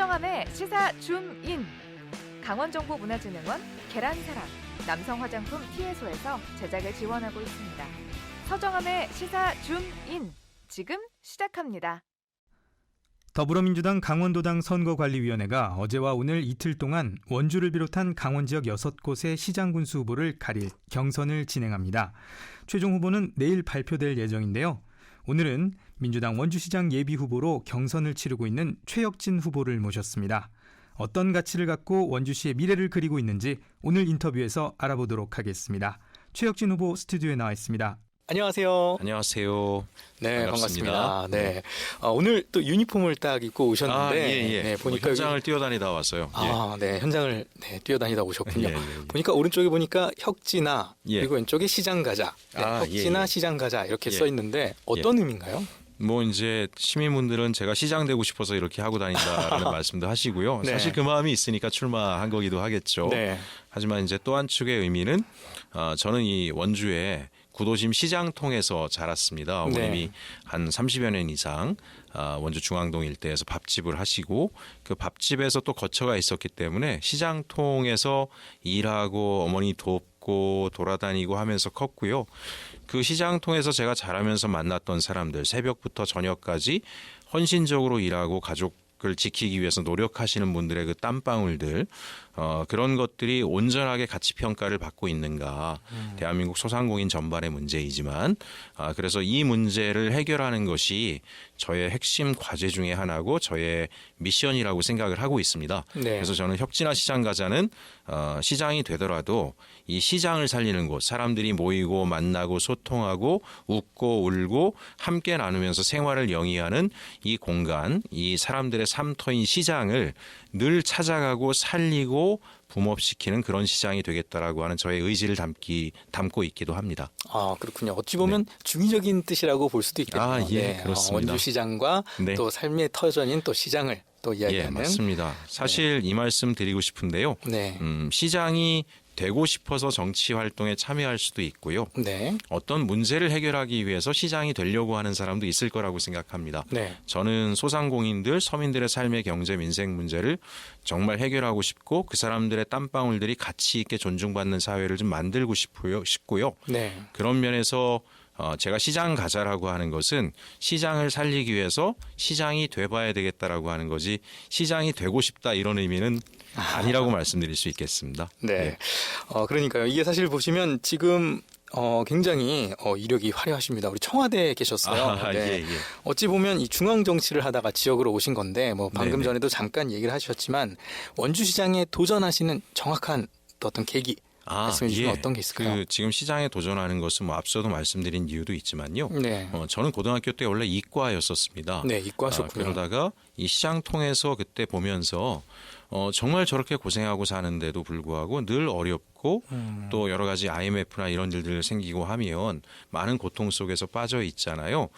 서정함의 시사 줌인 강원정보문화진흥원 계란사랑 남성 화장품 티에소에서 제작을 지원하고 있습니다. 서정함의 시사 줌인 지금 시작합니다. 더불어민주당 강원도당 선거관리위원회가 어제와 오늘 이틀 동안 원주를 비롯한 강원 지역 6곳의 시장 군수 후보를 가릴 경선을 진행합니다. 최종 후보는 내일 발표될 예정인데요. 오늘은 민주당 원주시장 예비 후보로 경선을 치르고 있는 최혁진 후보를 모셨습니다. 어떤 가치를 갖고 원주시의 미래를 그리고 있는지 오늘 인터뷰에서 알아보도록 하겠습니다. 최혁진 후보 스튜디오에 나와 있습니다. 안녕하세요. 안녕하세요. 네, 반갑습니다. 반갑습니다. 네. 아, 오늘 또 유니폼을 딱 입고 오셨는데 아, 예, 예. 네, 뭐 보니까 현장을 여기, 뛰어다니다 왔어요. 아, 네, 현장을 네, 뛰어다니다 오셨군요. 예, 예, 예. 보니까 오른쪽에 보니까 예. 그리고 왼쪽에 시장 가자. 네, 아, 예, 예. 시장 가자 이렇게 예. 써 있는데 어떤 의미인가요? 뭐 이제 시민분들은 제가 시장 되고 싶어서 이렇게 하고 다닌다라는 말씀도 하시고요. 네. 사실 그 마음이 있으니까 출마한 거기도 하겠죠. 네. 하지만 이제 또 한 축의 의미는 어, 저는 이 원주에 구도심 시장 통해서 자랐습니다. 어머님이 네. 한 30여 년 이상 아, 원주 중앙동 일대에서 밥집을 하시고 그 밥집에서 또 거처가 있었기 때문에 시장 통해서 일하고 어머니 돕고 돌아다니고 하면서 컸고요. 그 시장 통해서 제가 자라면서 만났던 사람들 새벽부터 저녁까지 헌신적으로 일하고 가족 을 지키기 위해서 노력하시는 분들의 그 땀방울들 어, 그런 것들이 온전하게 가치 평가를 받고 있는가 대한민국 소상공인 전반의 문제이지만 아, 그래서 이 문제를 해결하는 것이 저의 핵심 과제 중에 하나고 저의 미션이라고 생각을 하고 있습니다. 네. 그래서 저는 혁진화 시장 가자는 어, 시장이 되더라도 이 시장을 살리는 곳, 사람들이 모이고 만나고 소통하고 웃고 울고 함께 나누면서 생활을 영위하는 이 공간, 이 사람들의 삶터인 시장을 늘 찾아가고 살리고 붐업시키는 그런 시장이 되겠다라고 하는 저의 의지를 담기 담고 있기도 합니다. 아, 그렇군요. 어찌 보면 중의적인 뜻이라고 볼 수도 있겠네요. 아, 예, 네, 그렇습니다. 원주 시장과 네. 또 삶의 터전인 또 시장을 또 예, 이야기하는 맞습니다. 사실 이 말씀 드리고 싶은데요. 네. 음, 시장이 되고 싶어서 정치 활동에 참여할 수도 있고요. 네. 어떤 문제를 해결하기 위해서 시장이 되려고 하는 사람도 있을 거라고 생각합니다. 네. 저는 소상공인들, 서민들의 삶의 경제, 민생 문제를 정말 해결하고 싶고 그 사람들의 땀방울들이 가치 있게 존중받는 사회를 좀 만들고 싶고요. 싶고요. 네. 그런 면에서 어, 제가 시장 가자라고 하는 것은 시장을 살리기 위해서 시장이 돼봐야 되겠다라고 하는 거지 시장이 되고 싶다 이런 의미는 아니라고 말씀드릴 수 있겠습니다. 네. 어, 그러니까요. 이게 사실 보시면 지금 어, 굉장히 어, 이력이 화려하십니다. 우리 청와대에 계셨어요. 아, 네. 예, 예. 어찌 보면 이 중앙 정치를 하다가 지역으로 오신 건데 뭐 방금 네네. 전에도 잠깐 얘기를 하셨지만 원주시장에 도전하시는 정확한 또 어떤 계기 말씀해 주시면 어떤 게 있을까요? 그 지금 시장에 도전하는 것은 뭐 앞서도 말씀드린 이유도 있지만요. 네. 어, 저는 고등학교 때 원래 이과였었습니다. 네, 이과하셨군요. 아, 그러다가 이 시장 통해서 그때 보면서 어, 정말 저렇게 고생하고 사는데도 불구하고 늘 어렵고 음. 또 여러 가지 IMF나 이런 일들 생기고 하면 많은 고통 속에서 빠져 있잖아요.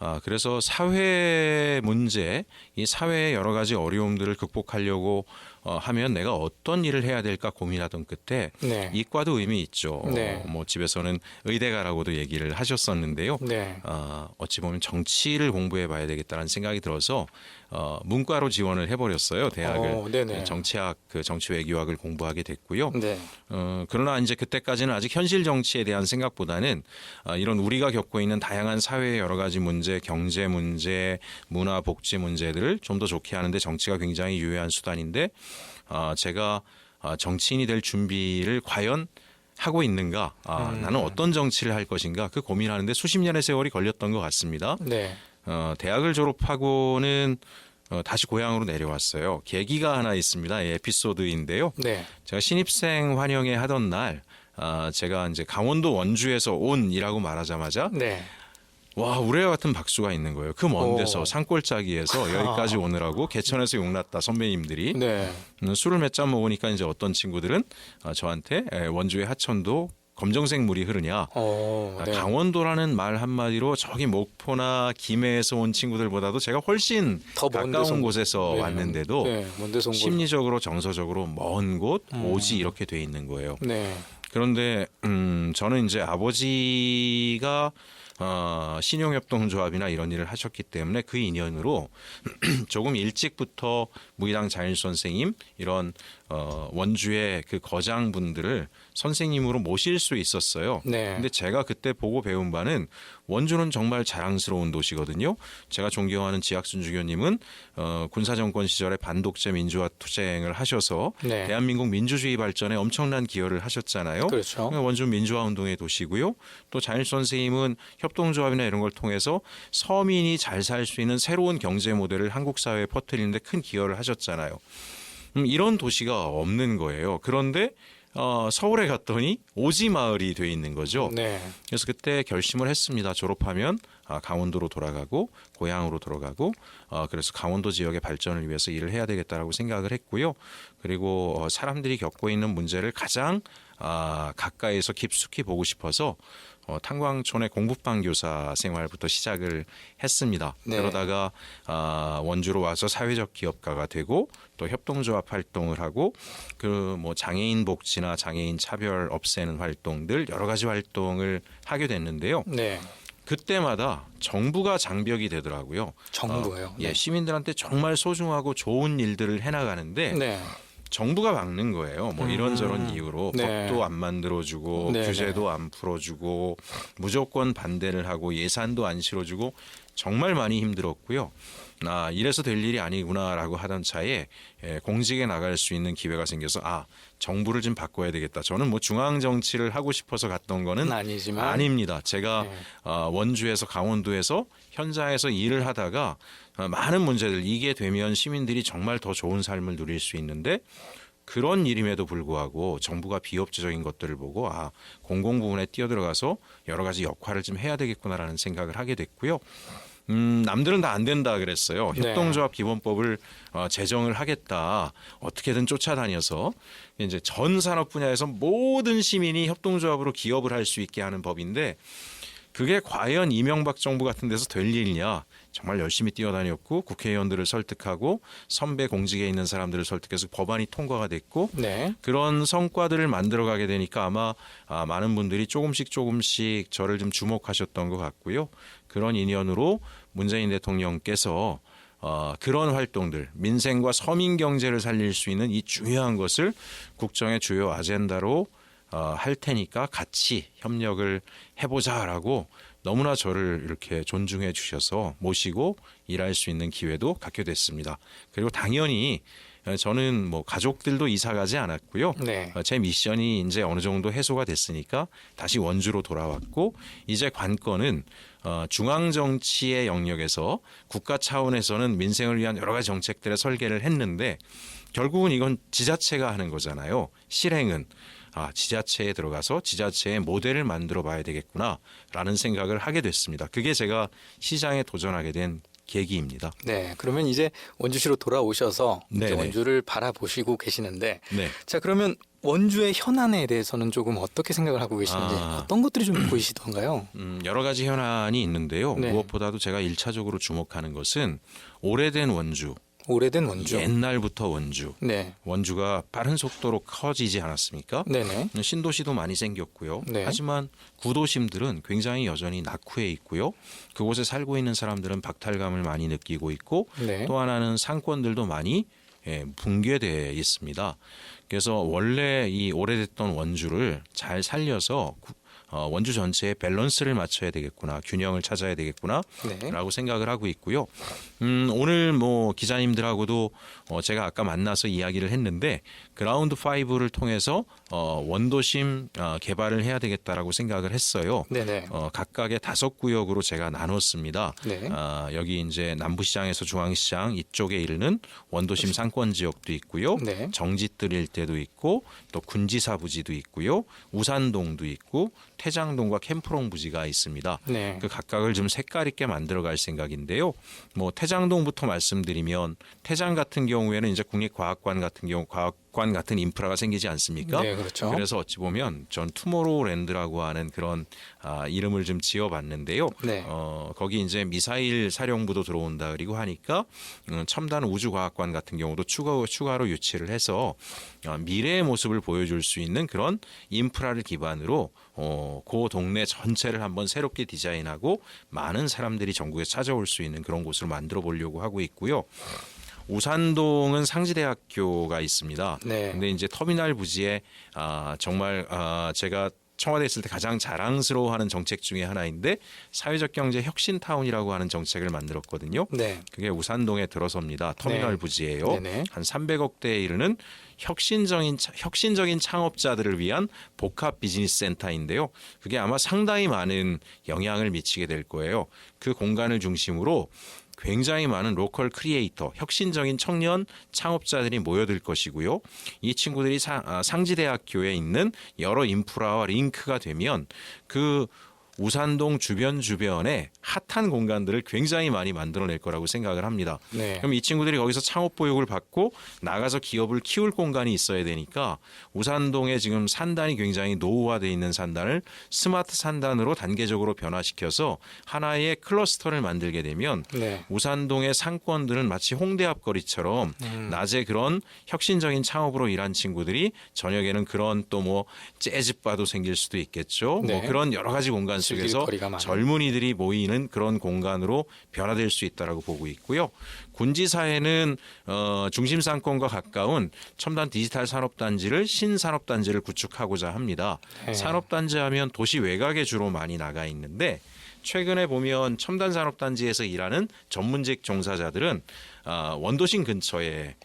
아, 그래서 사회 문제, 이 사회의 여러 가지 어려움들을 극복하려고 어, 하면 내가 어떤 일을 해야 될까 고민하던 끝에 네. 이과도 의미 있죠. 네. 어, 뭐 집에서는 의대가라고도 얘기를 하셨었는데요. 네. 어, 어찌 보면 정치를 공부해 봐야 되겠다는 생각이 들어서 어, 문과로 지원을 해버렸어요. 대학을. 어, 네네. 정치학, 그 정치외교학을 공부하게 됐고요. 네. 어, 그러나 이제 그때까지는 아직 현실 정치에 대한 생각보다는 어, 이런 우리가 겪고 있는 다양한 사회의 여러 가지 문제, 경제 문제, 문화 복지 문제들을 좀 더 좋게 하는데 정치가 굉장히 유효한 수단인데 어, 제가 어, 정치인이 될 준비를 과연 하고 있는가? 아, 음. 나는 어떤 정치를 할 것인가? 그 고민하는데 수십 년의 세월이 걸렸던 것 같습니다. 네. 어, 대학을 졸업하고는 어, 다시 고향으로 내려왔어요. 계기가 하나 있습니다. 예, 에피소드인데요. 네. 제가 신입생 환영회 하던 날, 아, 제가 이제 강원도 원주에서 온이라고 말하자마자 네. 와 우레와 같은 박수가 있는 거예요. 그 먼 데서 오. 산골짜기에서 여기까지 오느라고 개천에서 용났다 선배님들이 네. 음, 술을 몇 잔 먹으니까 이제 어떤 친구들은 아, 저한테 에, 원주의 하천도 검정색 물이 흐르냐. 어, 아, 네. 강원도라는 말 한마디로 저기 목포나 김해에서 온 친구들보다도 제가 훨씬 데서 가까운 곳에서 네. 왔는데도 네. 심리적으로 정서적으로 먼 곳 음. 오지 이렇게 돼 있는 거예요. 네. 그런데 음 저는 이제 아버지가 어, 신용협동조합이나 이런 일을 하셨기 때문에 그 인연으로 조금 일찍부터 무의당 자일 선생님 이런 어, 원주의 그 거장분들을 선생님으로 모실 수 있었어요. 네. 근데 제가 그때 보고 배운 바는 원주는 정말 자랑스러운 도시거든요. 제가 존경하는 지학순 주교님은 어, 군사정권 시절에 반독재 민주화 투쟁을 하셔서 네. 대한민국 민주주의 발전에 엄청난 기여를 하셨잖아요. 그렇죠. 원주 민주화 운동의 도시고요. 또 자일 선생님은 협동조합이나 이런 걸 통해서 서민이 잘 살 수 있는 새로운 경제 모델을 한국 사회에 퍼뜨리는데 큰 기여를 하셨잖아요. 음, 이런 도시가 없는 거예요. 그런데 어, 서울에 갔더니 오지 마을이 돼 있는 거죠. 네. 그래서 그때 결심을 했습니다. 졸업하면 아, 강원도로 돌아가고 고향으로 돌아가고 어, 그래서 강원도 지역의 발전을 위해서 일을 해야 되겠다라고 생각을 했고요. 그리고 어, 사람들이 겪고 있는 문제를 가장 아, 가까이서 깊숙이 보고 싶어서 어, 탄광촌의 공부방 교사 생활부터 시작을 했습니다. 네. 그러다가 아, 원주로 와서 사회적 기업가가 되고 또 협동조합 활동을 하고 그 뭐 장애인 복지나 장애인 차별 없애는 활동들 여러 가지 활동을 하게 됐는데요. 네. 그때마다 정부가 장벽이 되더라고요. 정부예요. 어, 예, 시민들한테 정말 소중하고 좋은 일들을 해나가는데 네. 정부가 막는 거예요. 뭐 음. 이런저런 이유로 네. 법도 안 만들어주고 네, 규제도 안 풀어주고 무조건 반대를 하고 예산도 안 실어주고 정말 많이 힘들었고요. 아 이래서 될 일이 아니구나라고 하던 차에 예, 공직에 나갈 수 있는 기회가 생겨서 아 정부를 좀 바꿔야 되겠다. 저는 뭐 중앙 정치를 하고 싶어서 갔던 거는 아니지만 아닙니다. 제가 네. 어, 원주에서 강원도에서 현장에서 일을 하다가 어, 많은 문제들 이게 되면 시민들이 정말 더 좋은 삶을 누릴 수 있는데 그런 일임에도 불구하고 정부가 비협조적인 것들을 보고 아 공공 부분에 뛰어들어가서 여러 가지 역할을 좀 해야 되겠구나라는 생각을 하게 됐고요. 음, 남들은 다 안 된다 그랬어요. 네. 협동조합 기본법을 어, 제정을 하겠다. 어떻게든 쫓아다녀서 이제 전 산업 분야에서 모든 시민이 협동조합으로 기업을 할 수 있게 하는 법인데 그게 과연 이명박 정부 같은 데서 될 일이냐? 정말 열심히 뛰어다녔고 국회의원들을 설득하고 선배 공직에 있는 사람들을 설득해서 법안이 통과가 됐고 네. 그런 성과들을 만들어 가게 되니까 아마 아, 많은 분들이 조금씩 조금씩 저를 좀 주목하셨던 것 같고요. 그런 인연으로 문재인 대통령께서 어, 그런 활동들, 민생과 서민 경제를 살릴 수 있는 이 중요한 것을 국정의 주요 아젠다로 어, 할 테니까 같이 협력을 해보자라고 너무나 저를 이렇게 존중해 주셔서 모시고 일할 수 있는 기회도 갖게 됐습니다. 그리고 당연히 어, 저는 뭐 가족들도 이사 가지 않았고요. 네. 어, 제 미션이 이제 어느 정도 해소가 됐으니까 다시 원주로 돌아왔고 이제 관건은 어, 중앙 정치의 영역에서 국가 차원에서는 민생을 위한 여러 가지 정책들의 설계를 했는데 결국은 이건 지자체가 하는 거잖아요. 실행은 아, 지자체에 들어가서 지자체의 모델을 만들어 봐야 되겠구나라는 생각을 하게 됐습니다. 그게 제가 시장에 도전하게 된 계기입니다. 네. 그러면 이제 원주시로 돌아오셔서 이제. 원주를 바라보시고 계시는데 네. 자 그러면 원주의 현안에 대해서는 조금 어떻게 생각을 하고 계시는지 아. 어떤 것들이 좀 보이시던가요? 음, 여러 가지 현안이 있는데요. 네. 무엇보다도 제가 일차적으로 주목하는 것은 오래된 원주, 오래된 원주. 옛날부터 원주. 네. 원주가 빠른 속도로 커지지 않았습니까? 네네. 신도시도 많이 생겼고요. 네. 하지만 구도심들은 굉장히 여전히 낙후해 있고요. 그곳에 살고 있는 사람들은 박탈감을 많이 느끼고 있고 네. 또 하나는 상권들도 많이 예, 붕괴돼 있습니다. 그래서 원래 이 오래됐던 원주를 잘 살려서 구- 어, 원주 전체에 밸런스를 맞춰야 되겠구나, 균형을 찾아야 되겠구나, 네. 라고 생각을 하고 있고요. 음, 오늘 뭐 기자님들하고도 어, 제가 아까 만나서 이야기를 했는데 그라운드 5를 통해서 어, 원도심 어, 개발을 해야 되겠다라고 생각을 했어요. 네네. 어, 각각의 다섯 구역으로 제가 나눴습니다. 네. 아, 여기 이제 남부시장에서 중앙시장 이쪽에 이르는 원도심 상권 지역도 있고요. 네. 정짓들 일대도 있고 또 군지사 부지도 있고요. 우산동도 있고 태장동과 캠프롱 부지가 있습니다. 네. 그 각각을 좀 색깔 있게 만들어 갈 생각인데요. 뭐 태장동부터 말씀드리면 태장 같은 경우에는 이제 국립과학관 같은 경우 과학 관 같은 인프라가 생기지 않습니까? 네, 그렇죠. 그래서 어찌 보면 전 투모로우랜드라고 하는 그런 아, 이름을 좀 지어봤는데요. 네. 어, 거기 이제 미사일 사령부도 들어온다 그리고 하니까 음, 첨단 우주과학관 같은 경우도 추가 추가로 유치를 해서 어, 미래의 모습을 보여줄 수 있는 그런 인프라를 기반으로 어, 그 동네 전체를 한번 새롭게 디자인하고 많은 사람들이 전국에 찾아올 수 있는 그런 곳으로 만들어 보려고 하고 있고요. 우산동은 상지대학교가 있습니다. 네. 근데 이제 터미널 부지에 아, 정말 아, 제가 청와대 있을 때 가장 자랑스러워하는 정책 중에 하나인데 사회적 경제 혁신 타운이라고 하는 정책을 만들었거든요. 네. 그게 우산동에 들어섭니다. 터미널 네. 부지예요. 네네. 한 300억 대에 이르는 혁신적인 차- 혁신적인 창업자들을 위한 복합 비즈니스 센터인데요. 그게 아마 상당히 많은 영향을 미치게 될 거예요. 그 공간을 중심으로 굉장히 많은 로컬 크리에이터, 혁신적인 청년 창업자들이 모여들 것이고요. 이 친구들이 사- 아, 상지대학교에 있는 여러 인프라와 링크가 되면 그 우산동 주변 주변에 핫한 공간들을 굉장히 많이 만들어낼 거라고 생각을 합니다. 네. 그럼 이 친구들이 거기서 창업 보육을 받고 나가서 기업을 키울 공간이 있어야 되니까 우산동에 지금 산단이 굉장히 노후화돼 있는 산단을 스마트 산단으로 단계적으로 변화시켜서 하나의 클러스터를 만들게 되면 네. 우산동의 상권들은 마치 홍대 앞거리처럼 음. 낮에 그런 혁신적인 창업으로 일한 친구들이 저녁에는 그런 또 뭐 재즈바도 생길 수도 있겠죠. 네. 뭐 그런 여러 가지 공간 속에서 많은. 젊은이들이 모이는 그런 공간으로 변화될 수 있다라고 보고 있고요. 군지사에는 어, 중심 상권과 가까운 첨단 디지털 산업 단지를 신산업 단지를 구축하고자 합니다. 네. 산업 단지 하면 도시 외곽에 주로 많이 나가 있는데 최근에 보면 첨단 산업 단지에서 일하는 전문직 종사자들은 아, 원도심 근처에 예,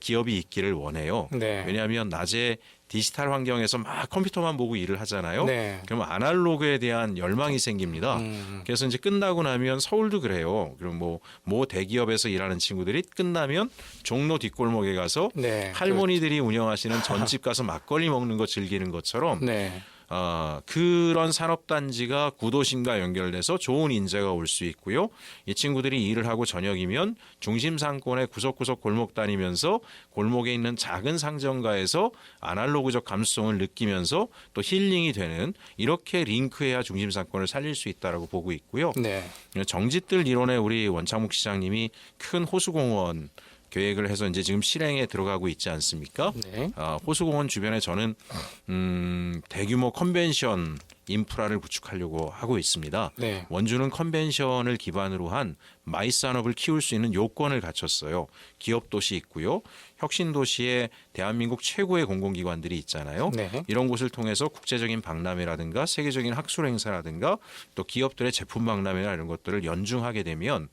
기업이 있기를 원해요. 네. 왜냐하면 낮에 디지털 환경에서 막 컴퓨터만 보고 일을 하잖아요. 네. 그러면 아날로그에 대한 열망이 생깁니다. 음. 그래서 이제 끝나고 나면 서울도 그래요. 그럼 뭐, 모 대기업에서 일하는 친구들이 끝나면 종로 뒷골목에 가서 네. 할머니들이 운영하시는 전집 가서 막걸리 먹는 거 즐기는 것처럼 그- 네. 어, 그런 산업단지가 구도심과 연결돼서 좋은 인재가 올 수 있고요. 이 친구들이 일을 하고 저녁이면 중심 상권의 구석구석 골목 다니면서 골목에 있는 작은 상점가에서 아날로그적 감수성을 느끼면서 또 힐링이 되는 이렇게 링크해야 중심 상권을 살릴 수 있다라고 보고 있고요. 네. 정짓들 이론에 우리 원창묵 시장님이 큰 호수공원 계획을 해서 이제 지금 실행에 들어가고 있지 않습니까? 네. 아, 호수공원 주변에 저는 음, 대규모 컨벤션 인프라를 구축하려고 하고 있습니다. 네. 원주는 컨벤션을 기반으로 한 마이스 산업을 키울 수 있는 요건을 갖췄어요. 기업 도시 있고요. 혁신 도시에 대한민국 최고의 공공기관들이 있잖아요. 네. 이런 곳을 통해서 국제적인 박람회라든가 세계적인 학술 행사라든가 또 기업들의 제품 박람회나 이런 것들을 연중하게 되면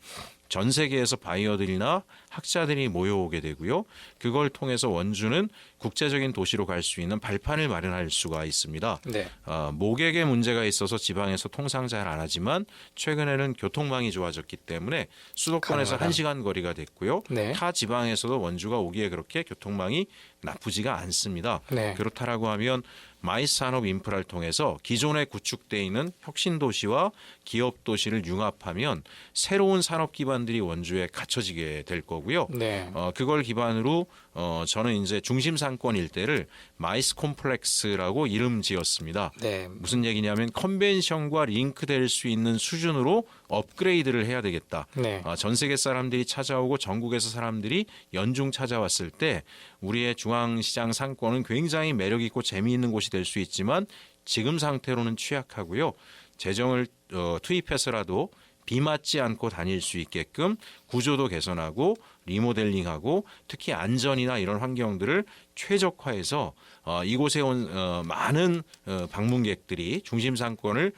전 세계에서 바이어들이나 학자들이 모여오게 되고요. 그걸 통해서 원주는 국제적인 도시로 갈 수 있는 발판을 마련할 수가 있습니다. 네. 어, 모객의 문제가 있어서 지방에서 통상 잘 안 하지만 최근에는 교통망이 좋아졌기 때문에 수도권에서 가능하다. 한 시간 거리가 됐고요. 네. 타 지방에서도 원주가 오기에 그렇게 교통망이 나쁘지가 않습니다. 네. 그렇다라고 하면 마이스 산업 인프라를 통해서 기존에 구축돼 있는 혁신 도시와 기업 도시를 융합하면 새로운 산업 기반들이 원주에 갖춰지게 될 거고요. 네. 어, 그걸 기반으로 어, 저는 이제 중심 상권 일대를 마이스 콤플렉스라고 이름 지었습니다. 네. 무슨 얘기냐면 컨벤션과 링크될 수 있는 수준으로 업그레이드를 해야 되겠다. 네. 아, 전 세계 사람들이 찾아오고 전국에서 사람들이 연중 찾아왔을 때 우리의 중앙시장 상권은 굉장히 매력 있고 재미있는 곳이 될 수 있지만 지금 상태로는 취약하고요. 재정을 어, 투입해서라도 비 맞지 않고 다닐 수 있게끔 구조도 개선하고 리모델링하고 특히 안전이나 이런 환경들을 최적화해서 어, 이곳에 온 어, 많은 어, 방문객들이 중심 상권을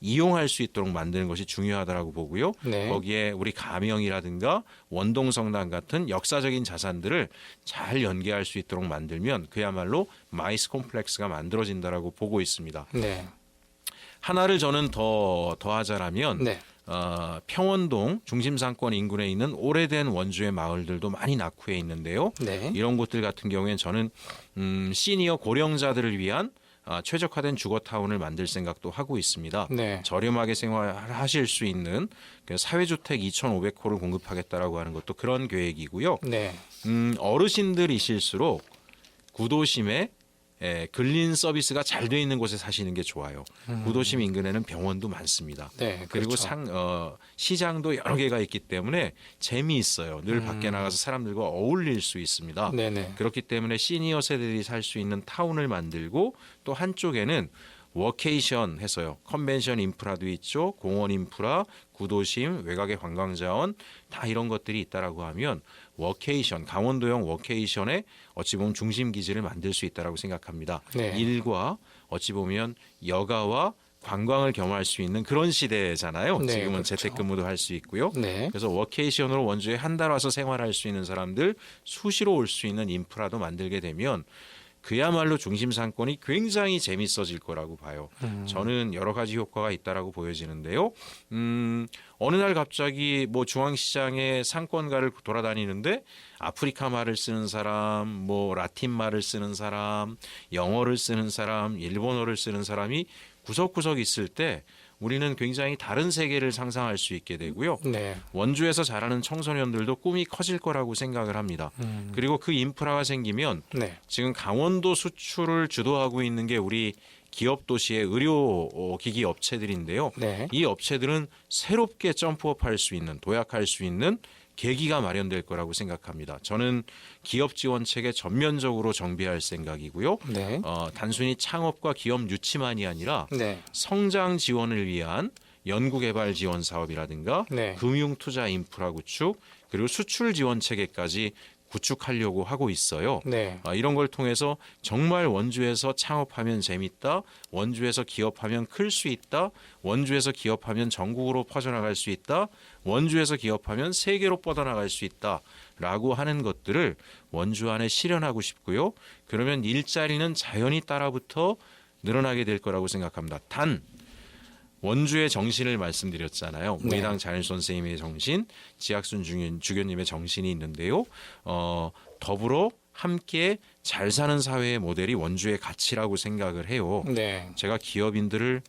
이용할 수 있도록 만드는 것이 중요하다라고 보고요. 네. 거기에 우리 가명이라든가 원동성당 같은 역사적인 자산들을 잘 연계할 수 있도록 만들면 그야말로 마이스 콤플렉스가 만들어진다라고 보고 있습니다. 네. 하나를 저는 더 더하자라면 네. 어, 평원동 중심 상권 인근에 있는 오래된 원주의 마을들도 많이 낙후해 있는데요. 네. 이런 곳들 같은 경우에는 저는 음, 시니어 고령자들을 위한 아, 최적화된 주거타운을 만들 생각도 하고 있습니다. 네. 저렴하게 생활하실 수 있는 그 사회주택 2,500호를 공급하겠다라고 하는 것도 그런 계획이고요. 네. 음, 어르신들이실수록 구도심에 에, 근린 서비스가 잘 돼 있는 곳에 사시는 게 좋아요. 구도심 인근에는 병원도 많습니다. 네, 그리고 그렇죠. 상 어, 시장도 여러 개가 있기 때문에 재미있어요. 늘 밖에 나가서 사람들과 어울릴 수 있습니다. 네네. 그렇기 때문에 시니어 세대들이 살 수 있는 타운을 만들고 또 한쪽에는 워케이션 해서요. 컨벤션 인프라도 있죠. 공원 인프라, 구도심, 외곽의 관광 자원 다 이런 것들이 있다라고 하면 워케이션, 강원도형 워케이션의 어찌 보면 중심 기지를 만들 수 있다라고 생각합니다. 네. 일과 어찌 보면 여가와 관광을 겸할 수 있는 그런 시대잖아요. 네, 지금은 그렇죠. 재택근무도 할 수 있고요. 네. 그래서 워케이션으로 원주에 한 달 와서 생활할 수 있는 사람들 수시로 올 수 있는 인프라도 만들게 되면 그야말로 중심 상권이 굉장히 재밌어질 거라고 봐요. 음. 저는 여러 가지 효과가 있다라고 보여지는데요. 음, 어느 날 갑자기 뭐 중앙시장의 상권가를 돌아다니는데 아프리카 말을 쓰는 사람, 뭐 라틴 말을 쓰는 사람, 영어를 쓰는 사람, 일본어를 쓰는 사람이 구석구석 있을 때 우리는 굉장히 다른 세계를 상상할 수 있게 되고요. 네. 원주에서 자라는 청소년들도 꿈이 커질 거라고 생각을 합니다. 음. 그리고 그 인프라가 생기면 네. 지금 강원도 수출을 주도하고 있는 게 우리 기업 도시의 의료 어, 기기 업체들인데요. 네. 이 업체들은 새롭게 점프업할 수 있는 도약할 수 있는 계기가 마련될 거라고 생각합니다. 저는 기업 지원책에 전면적으로 정비할 생각이고요. 네. 어, 단순히 창업과 기업 유치만이 아니라 네. 성장 지원을 위한 연구개발 지원 사업이라든가 네. 금융 투자 인프라 구축 그리고 수출 지원 체계까지 구축하려고 하고 있어요. 네. 아, 이런 걸 통해서 정말 원주에서 창업하면 재밌다, 원주에서 기업하면 클 수 있다, 원주에서 기업하면 전국으로 퍼져나갈 수 있다, 원주에서 기업하면 세계로 뻗어나갈 수 있다 라고 하는 것들을 원주 안에 실현하고 싶고요. 그러면 일자리는 자연히 따라붙어 늘어나게 될 거라고 생각합니다. 단 원주의 정신을 말씀드렸잖아요. 네. 우리당 자연 선생님의 정신, 지학순 주교- 주교님의 정신이 있는데요. 어, 더불어 함께 잘 사는 사회의 모델이 원주의 가치라고 생각을 해요. 네. 제가 기업인들을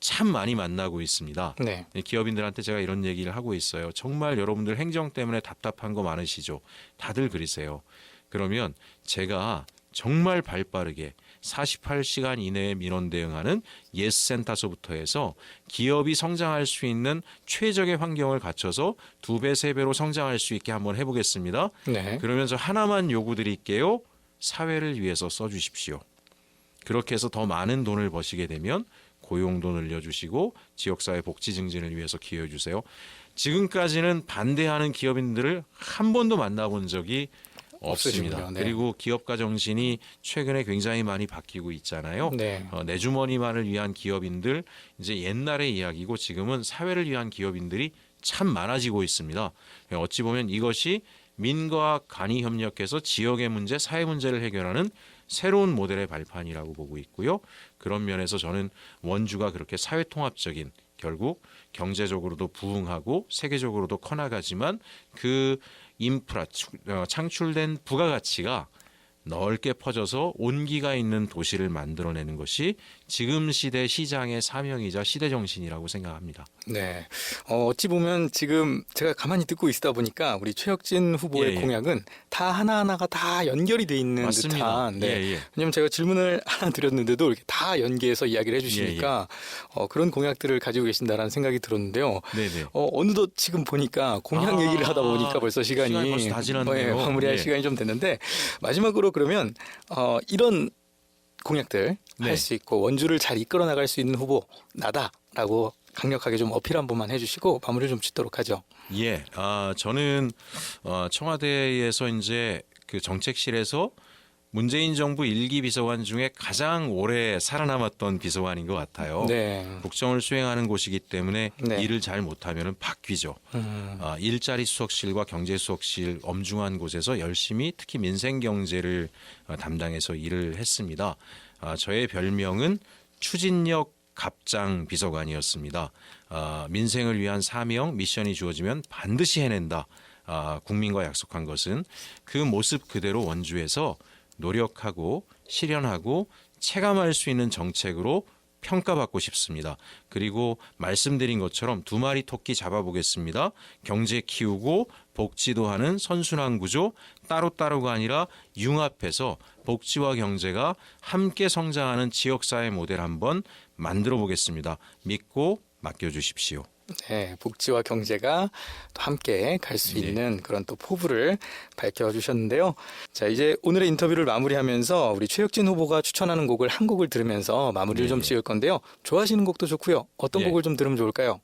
참 많이 만나고 있습니다. 네. 이 기업인들한테 제가 이런 얘기를 하고 있어요. 정말 여러분들 행정 때문에 답답한 거 많으시죠? 다들 그러세요. 그러면 제가 정말 발 빠르게 48시간 이내에 민원 대응하는 예스센터서부터 해서 기업이 성장할 수 있는 최적의 환경을 갖춰서 두 배, 세 배로 성장할 수 있게 한번 해보겠습니다. 네. 그러면서 하나만 요구드릴게요. 사회를 위해서 써주십시오. 그렇게 해서 더 많은 돈을 버시게 되면 고용도 늘려주시고 지역사회 복지 증진을 위해서 기여해 주세요. 지금까지는 반대하는 기업인들을 한 번도 만나본 적이 없습니다. 없으시군요. 네. 그리고 기업가 정신이 최근에 굉장히 많이 바뀌고 있잖아요. 네. 어, 내 주머니만을 위한 기업인들 이제 옛날의 이야기고 지금은 사회를 위한 기업인들이 참 많아지고 있습니다. 어찌 보면 이것이 민과 간이 협력해서 지역의 문제, 사회 문제를 해결하는 새로운 모델의 발판이라고 보고 있고요. 그런 면에서 저는 원주가 그렇게 사회 통합적인 결국 경제적으로도 부흥하고 세계적으로도 커나가지만 그 인프라 추- 어, 창출된 부가가치가 넓게 퍼져서 온기가 있는 도시를 만들어내는 것이 지금 시대 시장의 사명이자 시대 정신이라고 생각합니다. 네. 어, 어찌 보면 지금 제가 가만히 듣고 있다 보니까 우리 최혁진 후보의 예, 예. 공약은 다 하나하나가 다 연결이 돼 있는 맞습니다. 듯한 네. 예, 예. 왜냐면 제가 질문을 하나 드렸는데도 이렇게 다 연계해서 이야기를 예, 해주시니까 어, 그런 공약들을 가지고 계신다라는 생각이 들었는데요. 네네. 어, 어느덧 공약들 공약 아, 얘기를 하다 보니까 벌써 시간이 시간이 벌써 다 지났네요. 어, 예, 마무리할 예. 시간이 좀 됐는데 마지막으로 그러면 어, 이런 공약들 네. 할수 있고 원주를 잘 이끌어 나갈 수 있는 후보 나다라고 강력하게 좀 어필 한 번만 해주시고 마무리 좀 짓도록 하죠. 예, 아 저는 어, 청와대에서 이제 그 정책실에서 문재인 정부 일기 비서관 중에 가장 오래 살아남았던 비서관인 것 같아요. 네. 국정을 수행하는 곳이기 때문에 네. 일을 잘 못하면 바뀌죠. 음, 아, 일자리 수석실과 경제 수석실 엄중한 곳에서 열심히 특히 민생 경제를 어, 담당해서 일을 했습니다. 아, 저의 별명은 추진력 갑장 비서관이었습니다. 아, 민생을 위한 사명 미션이 주어지면 반드시 해낸다. 아, 국민과 약속한 것은 그 모습 그대로 원주에서 노력하고 실현하고 체감할 수 있는 정책으로 평가받고 싶습니다. 그리고 말씀드린 것처럼 두 마리 토끼 잡아보겠습니다. 경제 키우고 복지도 하는 선순환 구조 따로따로가 아니라 융합해서 복지와 경제가 함께 성장하는 지역사회 모델 한번 만들어 보겠습니다. 믿고 맡겨주십시오. 네, 복지와 경제가 또 함께 갈수 네. 있는 그런 또 포부를 밝혀주셨는데요. 자, 이제 오늘의 인터뷰를 마무리하면서 우리 최혁진 후보가 추천하는 곡을 한 곡을 들으면서 마무리를 네, 좀 네. 지을 건데요. 좋아하시는 곡도 좋고요. 어떤 예. 곡을 좀 들으면 좋을까요?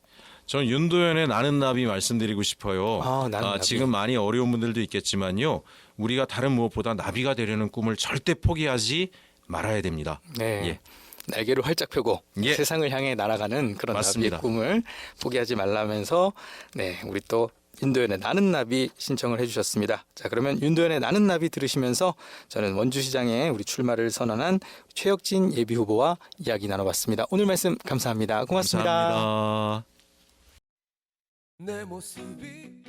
저는 윤도현의 나는 나비 말씀드리고 싶어요. 아, 나비. 지금 많이 어려운 분들도 있겠지만요. 우리가 다른 무엇보다 나비가 되려는 꿈을 절대 포기하지 말아야 됩니다. 네. 예. 날개를 활짝 펴고 예. 세상을 향해 날아가는 그런 맞습니다. 나비의 꿈을 포기하지 말라면서 네, 우리 또 윤도현의 나는 나비 신청을 해주셨습니다. 자, 그러면 윤도현의 나는 나비 들으시면서 저는 원주시장에 우리 출마를 선언한 최혁진 예비 후보와 이야기 나눠봤습니다. 오늘 말씀 감사합니다. 고맙습니다. 감사합니다. 내 모습이